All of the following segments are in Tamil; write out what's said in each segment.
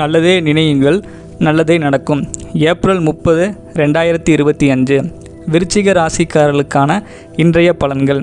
நல்லதே நினையுங்கள் நல்லதே நடக்கும். ஏப்ரல் முப்பது ரெண்டாயிரத்தி இருபத்தி அஞ்சு. விருச்சிக ராசிக்காரர்களுக்கான இன்றைய பலன்கள்.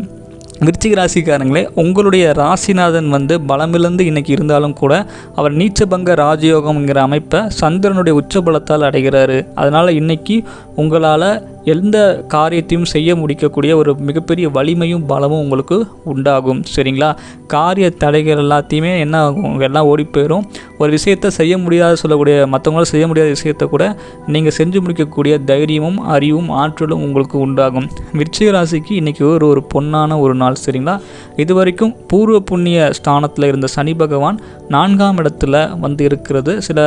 விருச்சிக ராசிக்காரங்களே உங்களுடைய ராசிநாதன் வந்து பலமிழந்து இன்னைக்கு இருந்தாலும் கூட அவர் நீச்சபங்க ராஜயோகம்ங்கிற அமைப்பை சந்திரனுடைய உச்சபலத்தால் அடைகிறாரு. அதனால் இன்னைக்கு உங்களால் எந்த காரியத்தையும் செய்ய முடிக்கக்கூடிய ஒரு மிகப்பெரிய வலிமையும் பலமும் உங்களுக்கு உண்டாகும். சரிங்களா? காரிய தடைகள் எல்லாத்தையுமே என்ன ஆகும்? எல்லாம் ஓடி போயிடும் ஒரு விஷயத்தை செய்ய முடியாத சொல்லக்கூடிய மற்றவங்களால் செய்ய முடியாத விஷயத்தை கூட நீங்கள் செஞ்சு முடிக்கக்கூடிய தைரியமும் அறிவும் ஆற்றலும் உங்களுக்கு உண்டாகும். விருச்சிக ராசிக்கு இன்றைக்கி ஒரு ஒரு பொன்னான ஒரு நாள். சரிங்களா? இது வரைக்கும் பூர்வ புண்ணிய ஸ்தானத்தில் இருந்த சனி பகவான் நான்காம் இடத்துல வந்து இருக்கிறது. சில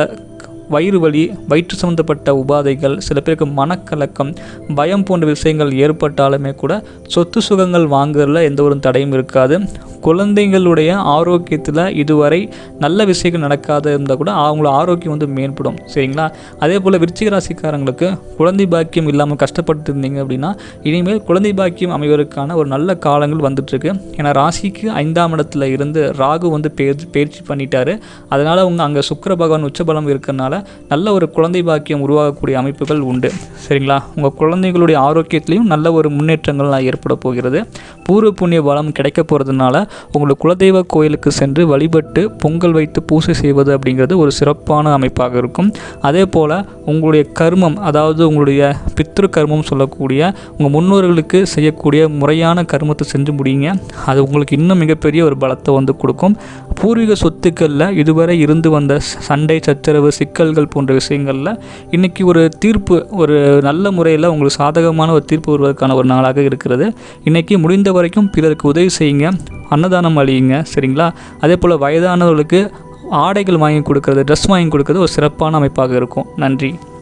வயிறு வலி வயிற்று சம்மந்தப்பட்ட உபாதைகள் சில பேருக்கு மனக்கலக்கம் பயம் போன்ற விஷயங்கள் ஏற்பட்டாலுமே கூட சொத்து சுகங்கள் வாங்குறதுல எந்த ஒரு தடையும் இருக்காது. குழந்தைங்களுடைய ஆரோக்கியத்தில் இதுவரை நல்ல விஷயங்கள் நடக்காத இருந்தால் கூட அவங்களோட ஆரோக்கியம் வந்து மேம்படும். சரிங்களா? அதே போல் விருச்சிக ராசிக்காரங்களுக்கு குழந்தை பாக்கியம் இல்லாமல் கஷ்டப்பட்டு இருந்தீங்க அப்படின்னா இனிமேல் குழந்தை பாக்கியம் அமைவதற்கான ஒரு நல்ல காலங்கள் வந்துட்டுருக்கு. ஏன்னா ராசிக்கு ஐந்தாம் இடத்துல இருந்து ராகு வந்து பயிற்சி பயிற்சி பண்ணிட்டாரு. அதனால் அவங்க அங்கே சுக்கிர பகவான் உச்சபலம் இருக்கிறனால நல்ல ஒரு குழந்தை பாக்கியம் உருவாகக்கூடிய அமைப்புகள் உண்டு. சரிங்களா? உங்கள் குழந்தைகளுடைய ஆரோக்கியத்திலையும் நல்ல ஒரு முன்னேற்றங்கள்லாம் ஏற்பட போகிறது. பூர்வ புண்ணிய பலம் கிடைக்க போகிறதுனால உங்களுக்கு குலதெய்வ கோயிலுக்கு சென்று வழிபட்டு பொங்கல் வைத்து பூஜை செய்வது அப்படிங்கிறது ஒரு சிறப்பான அமைப்பாக இருக்கும். அதே போல் உங்களுடைய கர்மம் அதாவது உங்களுடைய பித்ரு கர்மம் சொல்லக்கூடிய உங்கள் முன்னோர்களுக்கு செய்யக்கூடிய முறையான கர்மத்தை செஞ்சு முடியுங்க. அது உங்களுக்கு இன்னும் மிகப்பெரிய ஒரு பலத்தை வந்து கொடுக்கும். பூர்வீக சொத்துக்களில் இதுவரை இருந்து வந்த சண்டை சச்சரவு சிக்கல்கள் போன்ற விஷயங்களில் இன்றைக்கி ஒரு தீர்ப்பு ஒரு நல்ல முறையில் உங்களுக்கு சாதகமான ஒரு தீர்ப்பு வருவதற்கான ஒரு நாளாக இருக்கிறது. இன்றைக்கி முடிந்த வரைக்கும் பிறருக்கு உதவி செய்யுங்க அன்னதானம் அழியுங்க சரிங்களா? அதே போல் வயதானவர்களுக்கு ஆடைகள் வாங்கி கொடுக்கறது ட்ரெஸ் வாங்கி கொடுக்கறது ஒரு சிறப்பான அமைப்பாக இருக்கும். நன்றி.